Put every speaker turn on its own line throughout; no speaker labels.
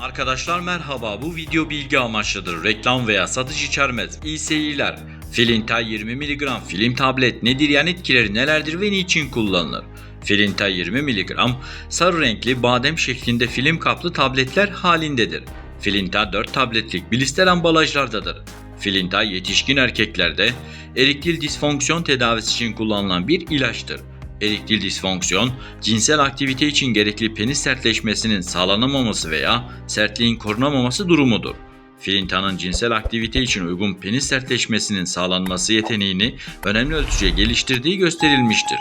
Arkadaşlar merhaba bu video bilgi amaçlıdır. Reklam veya satış içermez. İyi seyirler. Filinta 20 mg film tablet nedir yan etkileri nelerdir ve niçin kullanılır? Filinta 20 mg sarı renkli badem şeklinde film kaplı tabletler halindedir. Filinta 4 tabletlik blister ambalajlardadır. Filinta yetişkin erkeklerde erektil disfonksiyon tedavisi için kullanılan bir ilaçtır. Erektil disfonksiyon, cinsel aktivite için gerekli penis sertleşmesinin sağlanamaması veya sertliğin korunamaması durumudur. Filintanın cinsel aktivite için uygun penis sertleşmesinin sağlanması yeteneğini önemli ölçüde geliştirdiği gösterilmiştir.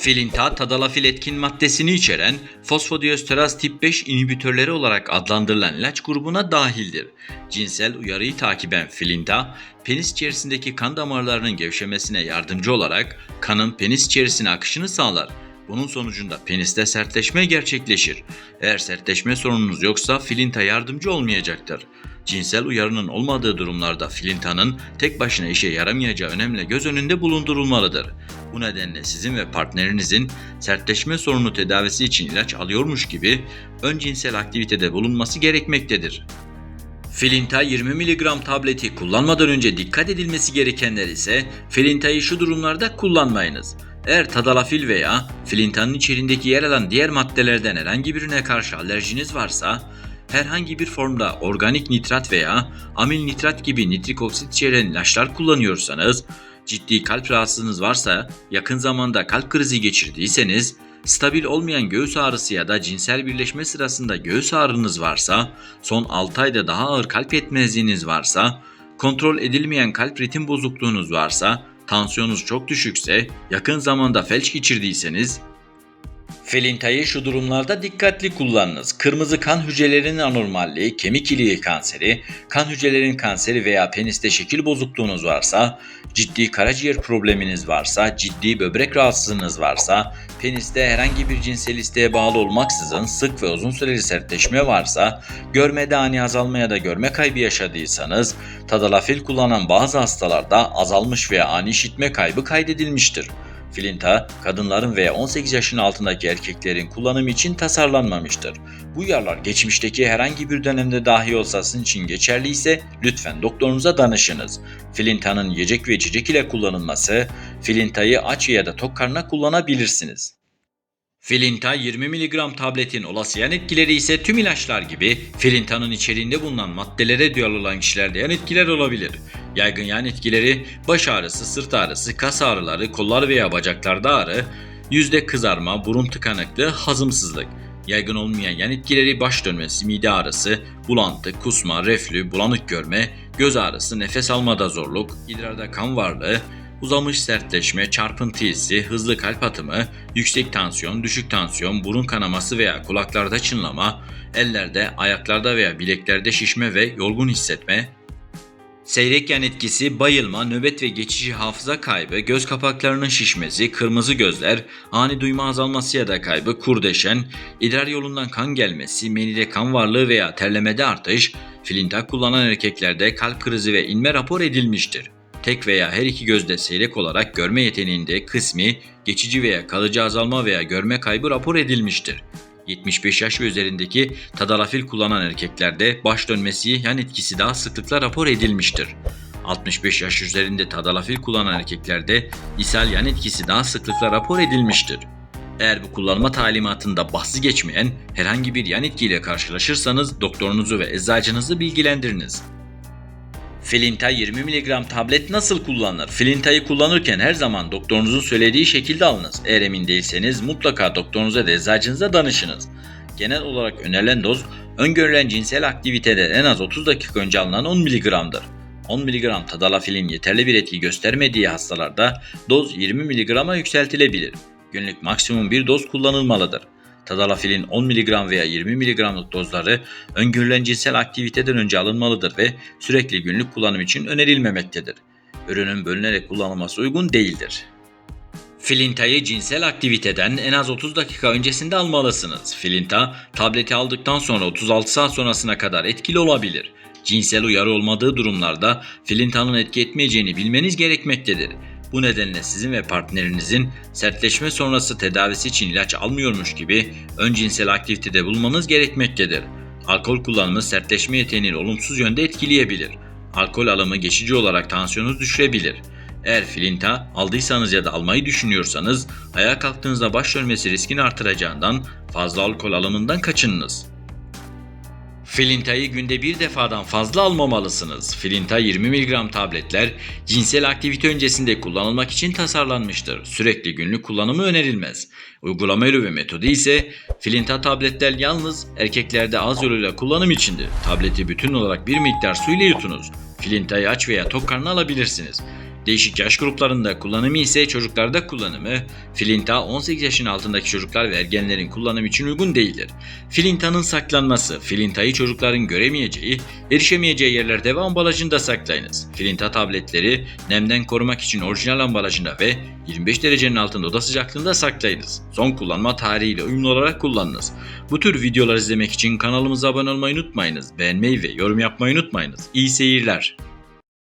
Filinta, tadalafil etkin maddesini içeren fosfodiesteraz tip 5 inhibitörleri olarak adlandırılan ilaç grubuna dahildir. Cinsel uyarıyı takiben filinta, penis içerisindeki kan damarlarının gevşemesine yardımcı olarak kanın penis içerisine akışını sağlar. Bunun sonucunda peniste sertleşme gerçekleşir. Eğer sertleşme sorununuz yoksa filinta yardımcı olmayacaktır. Cinsel uyarının olmadığı durumlarda filintanın tek başına işe yaramayacağı önemli göz önünde bulundurulmalıdır. Bu nedenle sizin ve partnerinizin sertleşme sorunu tedavisi için ilaç alıyormuş gibi ön cinsel aktivitede bulunması gerekmektedir. Filinta 20 mg tableti kullanmadan önce dikkat edilmesi gerekenler ise Filinta'yı şu durumlarda kullanmayınız. Eğer tadalafil veya filintanın içeriğindeki yer alan diğer maddelerden herhangi birine karşı alerjiniz varsa, herhangi bir formda organik nitrat veya amil nitrat gibi nitrik oksit içeren ilaçlar kullanıyorsanız, ciddi kalp rahatsızlığınız varsa, yakın zamanda kalp krizi geçirdiyseniz, stabil olmayan göğüs ağrısı ya da cinsel birleşme sırasında göğüs ağrınız varsa, son 6 ayda daha ağır kalp yetmezliğiniz varsa, kontrol edilmeyen kalp ritim bozukluğunuz varsa, tansiyonunuz çok düşükse, yakın zamanda felç geçirdiyseniz, Felinta'yı şu durumlarda dikkatli kullanınız. Kırmızı kan hücrelerinin anormalliği, kemik iliği kanseri, kan hücrelerinin kanseri veya peniste şekil bozukluğunuz varsa, ciddi karaciğer probleminiz varsa, ciddi böbrek rahatsızlığınız varsa, peniste herhangi bir cinsel isteğe bağlı olmaksızın sık ve uzun süreli sertleşme varsa, görmede ani azalma ya da görme kaybı yaşadıysanız, tadalafil kullanan bazı hastalarda azalmış veya ani işitme kaybı kaydedilmiştir. Filinta, kadınların veya 18 yaşın altındaki erkeklerin kullanımı için tasarlanmamıştır. Bu uyarılar geçmişteki herhangi bir dönemde dahi olsa sizin için geçerli ise lütfen doktorunuza danışınız. Filinta'nın yiyecek ve içecek ile kullanılması, filintayı aç ya da tok karnına kullanabilirsiniz. Filinta 20 mg tabletin olası yan etkileri ise tüm ilaçlar gibi filinta'nın içeriğinde bulunan maddelere duyarlı olan kişilerde yan etkiler olabilir. Yaygın yan etkileri baş ağrısı, sırt ağrısı, kas ağrıları, kollar veya bacaklarda ağrı, yüzde kızarma, burun tıkanıklığı, hazımsızlık. Yaygın olmayan yan etkileri baş dönmesi, mide ağrısı, bulantı, kusma, reflü, bulanık görme, göz ağrısı, nefes almada zorluk, idrarda kan varlığı, uzamış sertleşme, çarpıntı hissi, hızlı kalp atımı, yüksek tansiyon, düşük tansiyon, burun kanaması veya kulaklarda çınlama, ellerde, ayaklarda veya bileklerde şişme ve yorgun hissetme, Seyrek yan etkisi, bayılma, nöbet ve geçici hafıza kaybı, göz kapaklarının şişmesi, kırmızı gözler, ani duyma azalması ya da kaybı, kurdeşen, idrar yolundan kan gelmesi, menide kan varlığı veya terlemede artış, filinta kullanan erkeklerde kalp krizi ve inme rapor edilmiştir. Tek veya her iki gözde seyrek olarak görme yeteneğinde kısmi, geçici veya kalıcı azalma veya görme kaybı rapor edilmiştir. 75 yaş üzerindeki tadalafil kullanan erkeklerde baş dönmesi yan etkisi daha sıklıkla rapor edilmiştir. 65 yaş üzerinde tadalafil kullanan erkeklerde ishal yan etkisi daha sıklıkla rapor edilmiştir. Eğer bu kullanma talimatında bahsi geçmeyen herhangi bir yan etkiyle karşılaşırsanız doktorunuzu ve eczacınızı bilgilendiriniz. Filinta 20 mg tablet nasıl kullanılır? Filinta'yı kullanırken her zaman doktorunuzun söylediği şekilde alınız. Eğer emin değilseniz mutlaka doktorunuza ve eczacınıza danışınız. Genel olarak önerilen doz, öngörülen cinsel aktiviteden en az 30 dakika önce alınan 10 mg'dır. 10 mg tadalafilin yeterli bir etki göstermediği hastalarda doz 20 mg'a yükseltilebilir. Günlük maksimum bir doz kullanılmalıdır. Tadalafilin 10 mg veya 20 mg'lık dozları öngörülen cinsel aktiviteden önce alınmalıdır ve sürekli günlük kullanım için önerilmemektedir. Ürünün bölünerek kullanılması uygun değildir. Filinta'yı cinsel aktiviteden en az 30 dakika öncesinde almalısınız. Filinta, tableti aldıktan sonra 36 saat sonrasına kadar etkili olabilir. Cinsel uyarı olmadığı durumlarda filintanın etki etmeyeceğini bilmeniz gerekmektedir. Bu nedenle sizin ve partnerinizin sertleşme sonrası tedavisi için ilaç almıyormuş gibi ön cinsel aktivitede bulunmanız gerekmektedir. Alkol kullanımı sertleşme yeteneğini olumsuz yönde etkileyebilir. Alkol alımı geçici olarak tansiyonunuzu düşürebilir. Eğer filinta aldıysanız ya da almayı düşünüyorsanız ayağa kalktığınızda baş dönmesi riskini artıracağından fazla alkol alımından kaçınınız. Filintayı günde bir defadan fazla almamalısınız. Filinta 20 mg tabletler cinsel aktivite öncesinde kullanılmak için tasarlanmıştır. Sürekli günlük kullanımı önerilmez. Uygulama yolu ve metodu ise Filinta tabletler yalnız erkeklerde az yoluyla kullanım içindir. Tableti bütün olarak bir miktar su ile yutunuz. Filintayı aç veya tok karnına alabilirsiniz. Değişik yaş gruplarında kullanımı ise çocuklarda kullanımı, Filinta 18 yaşın altındaki çocuklar ve ergenlerin kullanımı için uygun değildir. Filinta'nın saklanması, Filinta'yı çocukların göremeyeceği, erişemeyeceği yerlerde ve ambalajında saklayınız. Filinta tabletleri nemden korumak için orijinal ambalajında ve 25 derecenin altında oda sıcaklığında saklayınız. Son kullanma tarihiyle uyumlu olarak kullanınız. Bu tür videolar izlemek için kanalımıza abone olmayı unutmayınız. Beğenmeyi ve yorum yapmayı unutmayınız. İyi seyirler.